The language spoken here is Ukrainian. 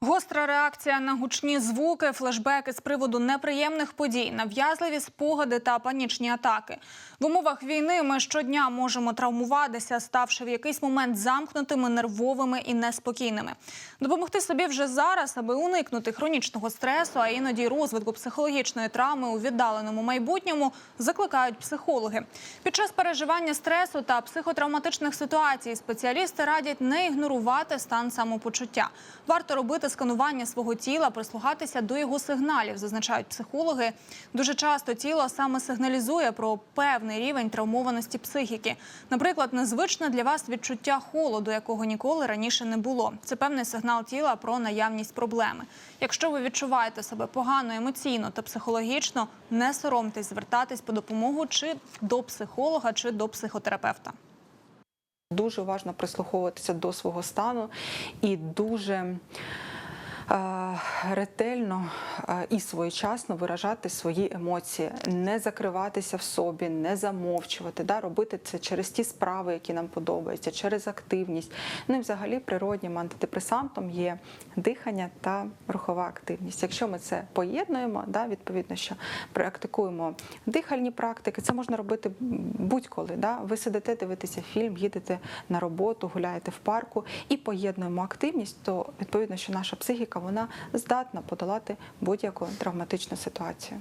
Гостра реакція на гучні звуки, флешбеки з приводу неприємних подій, нав'язливі спогади та панічні атаки. В умовах війни ми щодня можемо травмуватися, ставши в якийсь момент замкнутими, нервовими і неспокійними. Допомогти собі вже зараз, аби уникнути хронічного стресу, а іноді розвитку психологічної травми у віддаленому майбутньому, закликають психологи. Під час переживання стресу та психотравматичних ситуацій спеціалісти радять не ігнорувати стан самопочуття. Варто робити сканування свого тіла, прислухатися до його сигналів, зазначають психологи. Дуже часто тіло саме сигналізує про певний рівень травмованості психіки. Наприклад, незвичне для вас відчуття холоду, якого ніколи раніше не було. Це певний сигнал тіла про наявність проблеми. Якщо ви відчуваєте себе погано емоційно та психологічно, не соромтесь звертатись по допомогу чи до психолога, чи до психотерапевта. Дуже уважно прислуховуватися до свого стану і дуже ретельно і своєчасно виражати свої емоції, не закриватися в собі, не замовчувати, да, робити це через ті справи, які нам подобаються, через активність. Ну і взагалі природнім антидепресантом є дихання та рухова активність. Якщо ми це поєднуємо, да, відповідно, що практикуємо дихальні практики, це можна робити будь-коли. Да? Ви сидите, дивитеся фільм, їдете на роботу, гуляєте в парку і поєднуємо активність, то відповідно, що наша психіка вона здатна подолати будь-яку травматичну ситуацію.